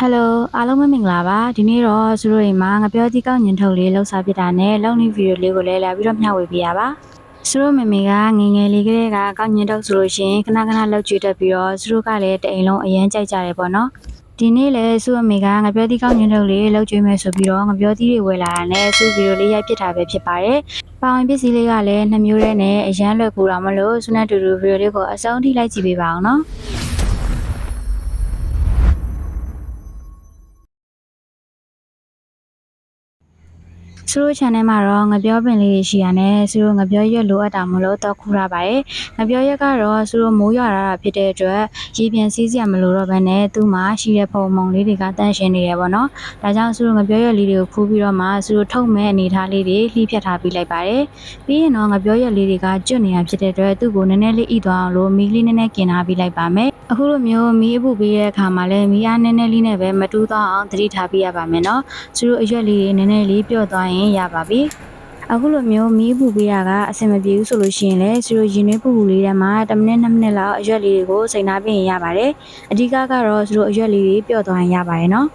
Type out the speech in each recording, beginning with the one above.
ဟယ်လိုအားလုံးပဲမင်္ဂလာပါဒီနေ့တော့သူတို့အိမ်မှာငပြောတိကောက်ညင်ထုတ်လေးလှုပ်ရှားပြတာနဲ့လုံနေဗီဒီယိုလေးကိုလည်းလာပြီးတော့မျှဝေပေးရပါသူတို့မေမေကငယ်ငယ်လေးကလေးကကောက်ညင်ထုတ်ဆိုလို့ရှိရင်ခဏခဏလှုပ်ကြည့်တတ်ပြီးတော့သူတို့ကလည်းတအိမ်လုံးအရန်ကြိုက်ကြတယ်ပေါ့နော်ဒီနေ့လည်းသူ့အမေကငပြောတိကောက်ညင်ထုတ်လေးလှုပ်ကြွေးမယ်ဆိုပြီးတော့ငပြောတိတွေဝယ်လာတာနဲ့သူ့ဗီဒီယိုလေးရိုက်ပြစ်တာပဲဖြစ်ပါတယ်ပေါင်ပစ္စည်းလေးကလည်းနှမျိုးရဲနဲ့အရန်လွယ်ကူတာမလို့ဆုနဲ့တူတူဗီဒီယိုလေးကိုအဆုံးထိလိုက်ကြည့်ပေးပါအောင်နော် သူတို့ channel မှာတော့ငပြောပင်လေးတွေရှိရတယ်သူတို့ငပြောရွက်လိုအပ်တာမလို့တော့ခူရပါတယ်ငပြောရွက်ကတော့သူတို့မိုးရွာရတာဖြစ်တဲ့အတွက်ရေပြန်စီးစရာမလိုတော့ဘဲနဲ့သူ့မှာရှိတဲ့ပုံမုံလေးတွေကတန့်ရှင်းနေတယ်ပေါ့နော်ဒါကြောင့်သူတို့ငပြောရွက်လေးတွေကိုခူးပြီးတော့မှသူတို့ထုတ်မဲ့အနေထားလေးတွေလှိဖြတ်ထားပြီးလိုက်ပါတယ်ပြီးရင်တော့ငပြောရွက်လေးတွေကကျွတ်နေတာဖြစ်တဲ့အတွက်သူ့ကိုနည်းနည်းလေးဣသွားအောင်လို့မီးလေးနည်းနည်းกินထားပြီးလိုက်ပါမယ်အခုလိုမျိုးမီးအပူပေးတဲ့အခါမှာလည်းမီးအားနည်းနည်းလေးနဲ့ပဲမတူးသွားအောင်သတိထားပေးရပါမယ်နော်သူတို့အရွက်လေးတွေနည်းနည်းလေးပြော့သွားရင်ရပါပြီအခုလိုမျိုးမီးပူပေးတာကအဆင်မပြေဘူးဆိုလို့ရှိရင်လည်းဆီရိုရင်နှွေးပူပူလေးထဲမှာ10မိနစ်2မိနစ်လောက်အရွက်လေးတွေကိုစိန်ထားပြင်ရပါတယ်အဓိကကတော့ဆီရိုအရွက်လေးတွေပျော့သွားရင်ရပါတယ်နော်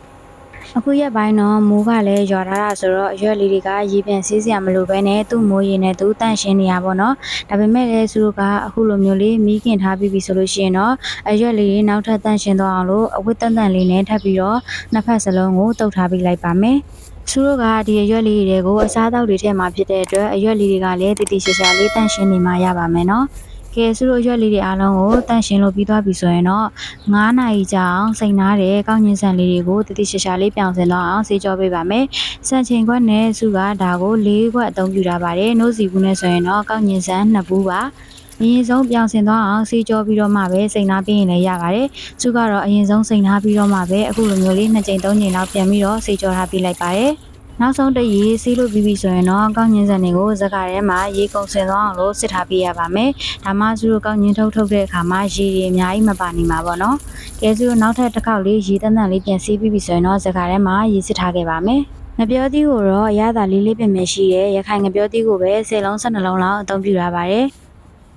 အခုရက်ပိုင်းတော့မိုးကလည်းရွာထားတာဆိုတော့အရွက်လေးတွေကရေပြန်ဆေးစရာမလိုပဲနဲ့သူ့မိုးရေနဲ့သူတန့်ရှင်းနေရပါတော့ဒါပေမဲ့လည်းဆီရိုကအခုလိုမျိုးလေးမီးကင်ထားပြီးပြီဆိုလို့ရှိရင်တော့အရွက်လေးတွေနောက်ထပ်တန့်ရှင်းသွားအောင်လို့အဝတ်တန်တန်လေးနဲ့ထပ်ပြီးတော့နှစ်ဖက်စလုံးကိုတုပ်ထားပြီးလိုက်ပါမယ် သူတို့ကဒီအရွက်လေးတွေကိုအစားအသောက်တွေထဲမှာဖြစ်တဲ့အတွက်အရွက်လေးတွေကလည်းတိတိကျကျလေးတန့်ရှင်းနေမှရပါမယ်နော်။ကဲသူတို့အရွက်လေးတွေအားလုံးကိုတန့်ရှင်းလို့ပြီးသွားပြီဆိုရင်တော့9နာရီကြာအောင်စိန်နာတဲ့ကောင်းကျင်ဆန်လေးတွေကိုတိတိကျကျလေးပြောင်းစင်တော့အောင်ဆေးကြောပေးပါမယ်။စံချိန်ခွက်နဲ့စုကဒါကို၄ခွက်အသုံးပြုထားပါတယ်။နှုတ်စီဘူးနဲ့ဆိုရင်တော့ကောင်းကျင်ဆန်2ဘူးပါ။ အရင်ဆုံးပြောင်းစင်သွားအောင်ဆေးကြောပြီးတော့မှပဲစိန်နာပြီးရင်လည်းရပါတယ်။စုကတော့အရင်ဆုံးစိန်နာပြီးတော့မှပဲအခုလိုမျိုးလေး2ချိန်3ချိန်လောက်ပြန်ပြီးတော့ဆေးကြောထားပြီးလိုက်ပါတယ်။နောက်ဆုံးတရေဆေးလို့ပြီးပြီဆိုရင်တော့ကောင်းညင်းစံတွေကိုဇက်ကာထဲမှာရေကုန်ဆင်သွားအောင်လို့စစ်ထားပေးရပါမယ်။ဒါမှသူတို့ကောင်းညင်းထုတ်ထုတ်တဲ့အခါမှာရေတွေအများကြီးမပါနေမှာပေါ့နော်။ကဲသူတို့နောက်ထပ်တစ်ခေါက်လေးရေတန်းတန်းလေးပြန်ဆေးပြီးပြီဆိုရင်တော့ဇက်ကာထဲမှာရေစစ်ထားခဲ့ပါမယ်။ငပြောသီးကိုတော့အရသာလေးလေးပင်ပင်ရှိတဲ့ရခိုင်ငပြောသီးကိုပဲ10လုံး12လုံးလောက်အသုံးပြုထားပါတယ်။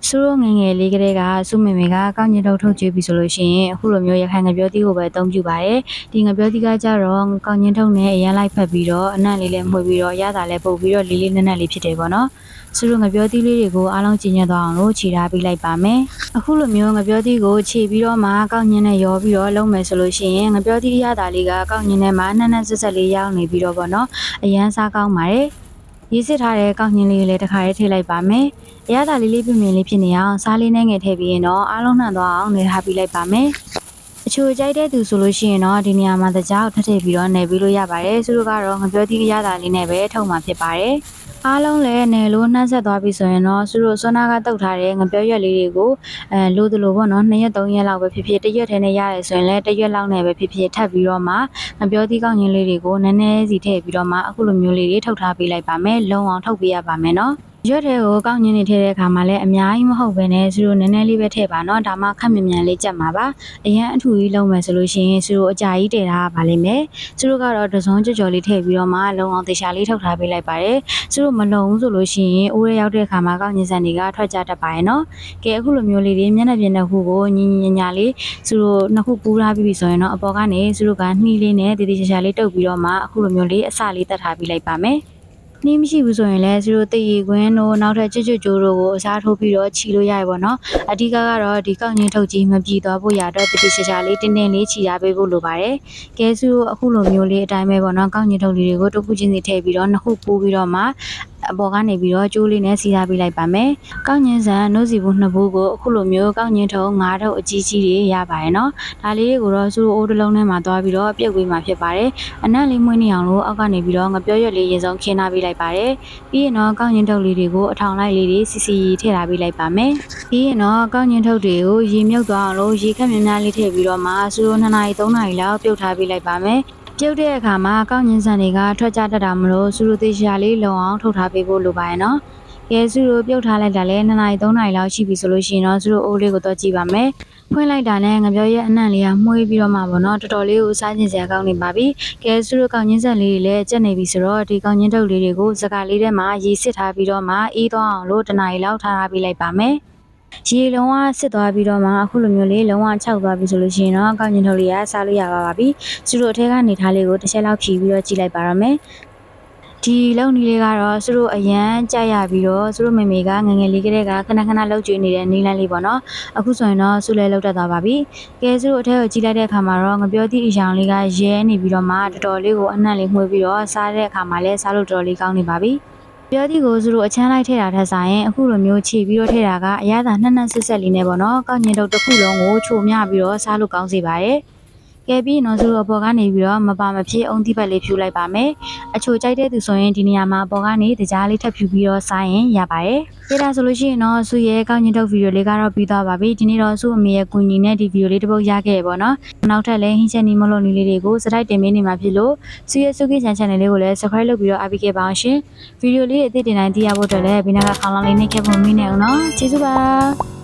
သူတို့ငယ်ငယ်လေးကလေးကစုမေမေကကောင်းညင်းထုတ်ထုတ်ကြွေးပြီဆိုလို့ရှိရင်အခုလိုမျိုးရခိုင်ငပြောသီးကိုပဲအသုံးပြုပါတယ်။ဒီငပြောတိကကြတော့ကောင်းညင်းထုံနဲ့အရန်လိုက်ဖက်ပြီးတော့အနံ့လေးလည်းမှွေပြီးတော့ရတာလည်းပုတ်ပြီးတော့လေးလေးနက်နက်လေးဖြစ်တယ်ပေါ့နော်။သူတို့ငပြောတိလေးတွေကိုအားလုံးကျဉ်ညက်သွားအောင်လို့ခြေထားပေးလိုက်ပါမယ်။အခုလိုမျိုးငပြောတိကိုခြေပြီးတော့မှကောင်းညင်းနဲ့ရောပြီးတော့လုံးမယ်ဆိုလို့ရှိရင်ငပြောတိရတာလေးကကောင်းညင်းနဲ့မှနက်နက်ဆက်ဆက်လေးရောက်နေပြီးတော့ပေါ့နော်။အရန်စားကောင်းပါတယ်။ ရေးစစ်ထားတဲ့ကောက်ညင်းလေးကိုလည်းတစ်ခါရေးထည့်လိုက်ပါမယ်။အရသာလေးလေးပြင်ပြင်လေးဖြစ်နေအောင်စားလေးနဲ့ငယ်ထည့်ပြီးရင်တော့အားလုံးနှံသွားအောင်နေထားပြီးလိုက်ပါမယ်။ အချိုကြိုက်တဲ့သူဆိုလို့ရှိရင်တော့ဒီနေရာမှာတကြောက်ထပ်ထည့်ပြီးတော့နယ်ပြီးလို့ရပါတယ်။သူတို့ကတော့ငပြောသီးအရသာလေးနဲ့ပဲထုတ်မှာဖြစ်ပါတယ်။အားလုံးလည်းနယ်လို့နှမ်းဆက်သွားပြီဆိုရင်တော့သူတို့စွမ်းနာကတုတ်ထားတဲ့ငပြောရွက်လေးတွေကိုအဲလိုသလိုပေါ့နော်2ရက်3ရက်လောက်ပဲဖြစ်ဖြစ်တစ်ရက်ထဲနဲ့ရတယ်ဆိုရင်လည်းတစ်ရက်လောက်နဲ့ပဲဖြစ်ဖြစ်ထပ်ပြီးတော့မှငပြောသီးကောင်းချင်းလေးတွေကိုနည်းနည်းစီထည့်ပြီးတော့မှအခုလိုမျိုးလေးတွေထုတ်ထားပေးလိုက်ပါမယ်။လုံအောင်ထုတ်ပေးရပါမယ်နော်။ ရွက်တဲ့ကိုကောက်ညင်းနေထည့်တဲ့အခါမှာလည်းအများကြီးမဟုတ်ဘဲနဲ့သူတို့နည်းနည်းလေးပဲထည့်ပါတော့ဒါမှခက်မြန်မြန်လေးကြက်မှာပါအရင်အထူကြီးလုံးမယ်ဆိုလို့ရှိရင်သူတို့အကြာကြီးတည်ထားပါလိမ့်မယ်သူတို့ကတော့တစုံကြော်ကြော်လေးထည့်ပြီးတော့မှလုံအောင်တေချာလေးထုတ်ထားပေးလိုက်ပါတယ်သူတို့မလုံဘူးဆိုလို့ရှိရင်အိုးရရောက်တဲ့အခါမှာကောက်ညင်းစံတွေကထွက်ကြတတ်ပါရဲ့နော်ကဲအခုလိုမျိုးလေးတွေမျက်နှာပြင်တစ်ခုကိုညင်ညင်ညာလေးသူတို့နှစ်ခုပူးထားပြီးပြီဆိုရင်တော့အပေါ်ကနေသူတို့ကနှီးလေးနဲ့တေတေချာချာလေးတုပ်ပြီးတော့မှအခုလိုမျိုးလေးအစလေးတက်ထားပေးလိုက်ပါမယ် နှင်းမရှိဘူးဆိုရင်လည်းသူတို့တည်ရည်ခွင်းတို့နောက်ထပ်ချွတ်ချွတ်ကြိုးတို့ကိုအစားထိုးပြီးတော့ခြီလို့ရရပါတော့အဓိကကတော့ဒီကောက်ညင်းထုတ်ကြီးမပြည်သွားဖို့ရတော့တတိချာချာလေးတင်းတင်းလေးခြီရပေးဖို့လိုပါတယ်ကဲစုတို့အခုလိုမျိုးလေးအတိုင်းပဲပေါ့နော်ကောက်ညင်းထုတ်လေးတွေကိုတစ်ခုချင်းစီထည့်ပြီးတော့နှစ်ခုပိုးပြီးတော့မှ အပေါ်ကနေပြီးတော့ကျိုးလေးနဲ့စီထားပေးလိုက်ပါမယ်။ကောက်ညင်းဆန်နှုတ်စီဘူးနှစ်ဘူးကိုအခုလိုမျိုးကောက်ညင်းထုံငါးထုပ်အကြီးကြီးတွေရပါတယ်နော်။ဒါလေးတွေကိုတော့စုတို့အိုးတစ်လုံးထဲမှာသွားပြီးတော့ပြုတ်ပေးမှာဖြစ်ပါတယ်။အနံ့လေးမွေးနေအောင်လို့အောက်ကနေပြီးတော့ငပြောရွက်လေးရင်ဆုံးခင်းထားပေးလိုက်ပါတယ်။ပြီးရင်တော့ကောက်ညင်းထုပ်လေးတွေကိုအထောင်လိုက်လေးတွေစီစီထည့်ထားပေးလိုက်ပါမယ်။ပြီးရင်တော့ကောက်ညင်းထုပ်တွေကိုရေမြုပ်သွားအောင်လို့ရေခက်များများလေးထည့်ပြီးတော့မှစုတို့2နာရီ3နာရီလောက်ပြုတ်ထားပေးလိုက်ပါမယ်။ ပြုတ်တဲ့အခါမှာကောက်ညင်းဆန်တွေကထွက်ကြတတ်တာမလို့စူရိုသေးရှာလေးလုံအောင်ထုတ်ထားပေးဖို့လိုပါရဲ့နော်။ကဲစူရိုပြုတ်ထားလိုက်တာလဲ2နာရီ3နာရီလောက်ရှိပြီဆိုလို့ရှိရင်တော့စူရိုအိုးလေးကိုတော့ကြည့်ပါမယ်။ဖွင့်လိုက်တာနဲ့ငပြောရဲ့အနံ့လေးကမှုေးပြီးတော့မှပေါ့နော်တော်တော်လေးကိုစားကျင်စရာကောင်းနေပါပြီ။ကဲစူရိုကောက်ညင်းဆန်လေးတွေလည်းကျက်နေပြီဆိုတော့ဒီကောက်ညင်းထုပ်လေးတွေကိုစကားလေးထဲမှာရေစစ်ထားပြီးတော့မှအေးသွားအောင်လို့2နာရီလောက်ထားထားပေးလိုက်ပါမယ်။ ရေလုံးဝစစ်သွားပြီးတော့မှအခုလိုမျိုးလေးလုံးဝခြောက်သွားပြီဆိုလို့ရှိရင်တော့ကောင်းကျင်ထုတ်လေးကစားလို့ရပါပါပြီ။သူတို့အထက်ကနေထားလေးကိုတစ်ချက်လောက်ဖြီးပြီးတော့ကြည့်လိုက်ပါရမယ်။ဒီလုံနီလေးကတော့သူတို့အရန်ကြိုက်ရပြီးတော့သူတို့မေမေကငယ်ငယ်လေးကတည်းကခဏခဏလှုပ်ကြွေနေတဲ့နီးလန်းလေးပေါ့နော်။အခုဆိုရင်တော့ဆူလဲလှုပ်တတ်သွားပါပြီ။ကဲသူတို့အထက်ကိုကြည့်လိုက်တဲ့အခါမှာတော့ငပြောသည့်အယောင်လေးကရဲနေပြီးတော့မှတော်တော်လေးကိုအနှံ့လေးမှွေးပြီးတော့စားတဲ့အခါမှာလည်းစားလို့တော်တော်လေးကောင်းနေပါပြီ။ ပြောသည့်ကိုသူတို့အချမ်းလိုက်ထည့်တာထက်ဆိုင်ရင်အခုလိုမျိုးခြေပြီးတော့ထည့်တာကအရသာနှစ်နှစ်ဆက်ဆက်လေးနဲ့ပေါ့နော်ကောက်ညင်တော့တစ်ခုလုံးကိုချိုမြပြီးတော့စားလို့ကောင်းစေပါတယ် ကဲပြီးတော့သူတို့အပေါ်ကနေပြီးတော့မပါမဖြစ်အုံတိပတ်လေးဖြူလိုက်ပါမယ်အချိုကြိုက်တဲ့သူဆိုရင်ဒီနေရာမှာအပေါ်ကနေတကြားလေးထပ်ဖြူပြီးတော့စားရင်ရပါတယ်ပြေးတာဆိုလို့ရှိရင်တော့သူ့ရဲ့ကောက်ညင်တော့ဗီဒီယိုလေးကတော့ပြီးသွားပါပြီဒီနေ့တော့သူ့အမေရဲ့ကူညီနဲ့ဒီဗီဒီယိုလေးတစ်ပုတ်ရခဲ့ရပေါ့နော်နောက်ထပ်လည်းဟင်းချက်နီမလို့နီလေးတွေကိုစတိုက်တင်ပေးနေမှာဖြစ်လို့သူ့ရဲ့စုကိချန် channel လေးကိုလည်း subscribe လုပ်ပြီးတော့အားပေးခဲ့ပါအောင်ရှင်ဗီဒီယိုလေးတွေအသစ်တင်တိုင်းသိရဖို့အတွက်လည်းဘေးနားကခေါင်းလောင်းလေးနှိပ်ခဲ့ဖို့မင်းနေအောင်နော်ကျေးဇူးပါ